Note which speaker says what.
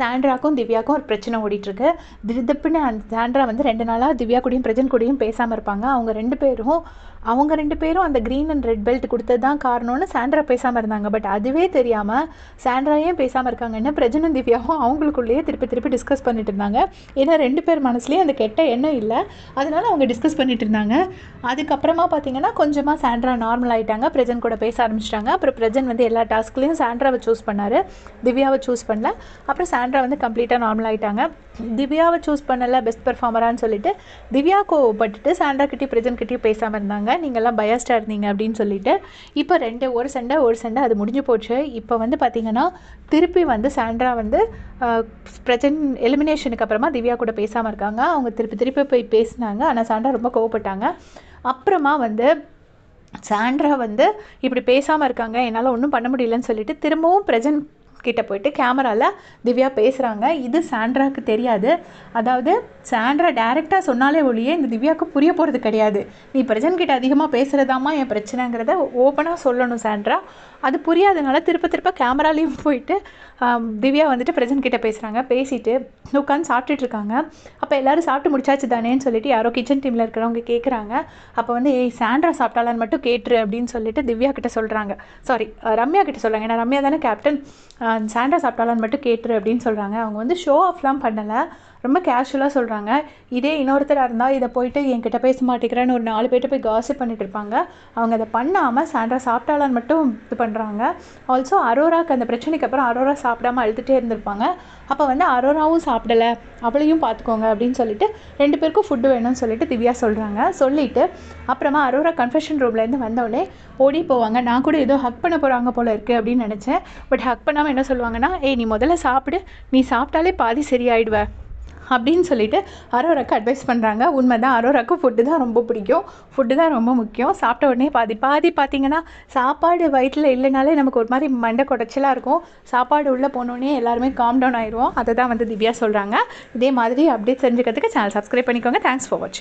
Speaker 1: சாண்ட்ராக்கும் திவ்யாக்கும் ஒரு பிரச்சனை ஓடிட்டுருக்கு. திடுதிப்புன்னு அந்த சாண்ட்ரா வந்து ரெண்டு நாளாக திவ்யா கூடயும் பிரஜன் கூடயும் பேசாமல் இருப்பாங்க. அவங்க ரெண்டு பேரும் அவங்க ரெண்டு பேரும் அந்த க்ரீன் அண்ட் ரெட் பெல்ட் கொடுத்தது தான் காரணம்னு சாண்ட்ரா பேசாமல் இருந்தாங்க. பட் அதுவே தெரியாமல் சாண்ட்ரா ஏன் பேசாமல் இருக்காங்கன்னு பிரஜனும் திவ்யாவும் அவங்களுக்குள்ளேயே திருப்பி திருப்பி டிஸ்கஸ் பண்ணிட்டு இருந்தாங்க. ஏன்னா ரெண்டு பேர் மனசுலேயும் அந்த கெட்ட எண்ணம் இல்லை. அதனால அவங்க டிஸ்கஸ் பண்ணிட்டு இருந்தாங்க. அதுக்கப்புறமா பார்த்தீங்கன்னா கொஞ்சமாக சாண்ட்ரா நார்மல் ஆகிட்டாங்க பிரஜன் கூட பேச ஆரம்பிச்சிட்டாங்க. அப்புறம் பிரஜன் வந்து எல்லா டாஸ்க்லேயும் சாண்ட்ராவை சூஸ் பண்ணார். திவ்யாவை சூஸ் பண்ணல. அப்புறம் சாண்ட்ரா வந்து கம்ப்ளீட்டாக நார்மல் ஆகிட்டாங்க திவ்யாவை சூஸ் பண்ணல பெஸ்ட் பெர்ஃபார்மரான்னு சொல்லிட்டு திவ்யா கோவப்பட்டுட்டு சாண்ட்ரா கிட்டே பிரஜன் கிட்டேயும் பேசாமல் இருந்தாங்க. நீங்கள்லாம் பயஸ்டாக இருந்தீங்க அப்படின்னு சொல்லிட்டு இப்போ ரெண்டு ஒரு சண்டை ஒரு சண்டை அது முடிஞ்சு போச்சு. இப்போ வந்து பார்த்தீங்கன்னா திருப்பி வந்து சாண்ட்ரா வந்து பிரஜன் எலிமினேஷனுக்கு அப்புறமா திவ்யா கூட பேசாமல் இருக்காங்க. அவங்க திருப்பி திருப்பி போய் பேசினாங்க. ஆனால் சாண்ட்ரா ரொம்ப கோவப்பட்டாங்க. அப்புறமா வந்து சாண்ட்ரா வந்து இப்படி பேசாமல் இருக்காங்க. என்னால் ஒன்றும் பண்ண முடியலன்னு சொல்லிட்டு திரும்பவும் பிரஜன் கிட்ட போயிட்டு கேமராவில் திவ்யா பேசுகிறாங்க இது சாண்ட்ராவுக்கு தெரியாது. அதாவது சாண்ட்ரா டேரெக்டாக சொன்னாலே ஒழியே இந்த திவ்யாவுக்கு புரிய போகிறது கிடையாது. நீ பிரஜன் கிட்ட அதிகமாக பேசுகிறதாமா என் பிரச்சனைங்கிறத ஓப்பனாக சொல்லணும் சாண்ட்ரா. அது புரியாதனால திருப்ப திருப்ப கேமராலையும் போயிட்டு திவ்யா வந்துட்டு பிரஜன் கிட்டே பேசுகிறாங்க பேசிட்டு உட்காந்து சாப்பிட்டுட்டு இருக்காங்க. அப்போ எல்லோரும் சாப்பிட்டு முடிச்சாச்சு தானேன்னு சொல்லிட்டு யாரோ கிச்சன் டீமில் இருக்கிறவங்க கேட்குறாங்க அப்போ வந்து ஏய் சாண்ட்ரா சாப்பிட்டாலான்னு மட்டும் கேட்டுரு அப்படின்னு சொல்லிட்டு திவ்யா கிட்ட சொல்கிறாங்க சாரி ரம்யா கிட்ட சொல்கிறாங்க ஏன்னா ரம்யா தானே கேப்டன் சாண்டா சாப்பிட்டாலான்னு மட்டும் கேட்டுரு அப்படின்னு சொல்கிறாங்க அவங்க வந்து ஷோ ஆஃப்லாம் பண்ணலை. ரொம்ப கேஷுவலாக சொல்கிறாங்க இதே இன்னொருத்தராக இருந்தால் இதை போயிட்டு என்கிட்ட பேச மாட்டேங்கிறேன்னு ஒரு நாலு பேர்ட்ட போய் காசிப் பண்ணிட்டு இருப்பாங்க. அவங்க அதை பண்ணாமல் சாண்ட்ரா சாப்பிட்டாலான்னு மட்டும் இது பண்ணுறாங்க ஆல்சோ அரோராக்கு அந்த பிரச்சனைக்கு அப்புறம் அரோரா சாப்பிடாம அழுதுகிட்டே இருந்திருப்பாங்க. அப்போ வந்து அரோராவும் சாப்பிடலை. அவளையும் பார்த்துக்கோங்க அப்படின்னு சொல்லிட்டு ரெண்டு பேருக்கும் ஃபுட்டு வேணும்னு சொல்லிட்டு திவ்யா சொல்கிறாங்க சொல்லிவிட்டு அப்புறமா அரோரா கன்ஃபெஷன் ரூம்லேருந்து வந்தவொடனே ஓடி போவாங்க. நான் கூட ஏதோ ஹக் பண்ண போகிறாங்க போல இருக்குது அப்படின்னு நினச்சேன். பட் ஹக் பண்ணாமல் என்ன சொல்லுவாங்கன்னா ஏய் நீ முதல்ல சாப்பிடு. நீ சாப்பிட்டாலே பாதி சரியாயிடுவ. அப்படின்னு சொல்லிட்டு அரோராக்கு அட்வைஸ் பண்ணுறாங்க உண்மை தான் அரோராக்கு ஃபுட்டு தான் ரொம்ப பிடிக்கும். ஃபுட்டு தான் ரொம்ப முக்கியம். சாப்பிட்ட உடனே பாதி பாதி பார்த்தீங்கன்னா சாப்பாடு வயிற்றில் இல்லைனாலே நமக்கு ஒரு மாதிரி மண்டை குடைச்சலாக இருக்கும். சாப்பாடு உள்ளே போனோடனே எல்லாருமே காம் டவுன் ஆயிடுவோம். அதை தான் வந்து திவ்யா சொல்கிறாங்க இதே மாதிரி அப்டேட் தெரிஞ்சுக்கிறதுக்கு சேனல் சப்ஸ்கிரைப் பண்ணிக்கோங்க. தேங்க்ஸ் ஃபார் வாட்சிங்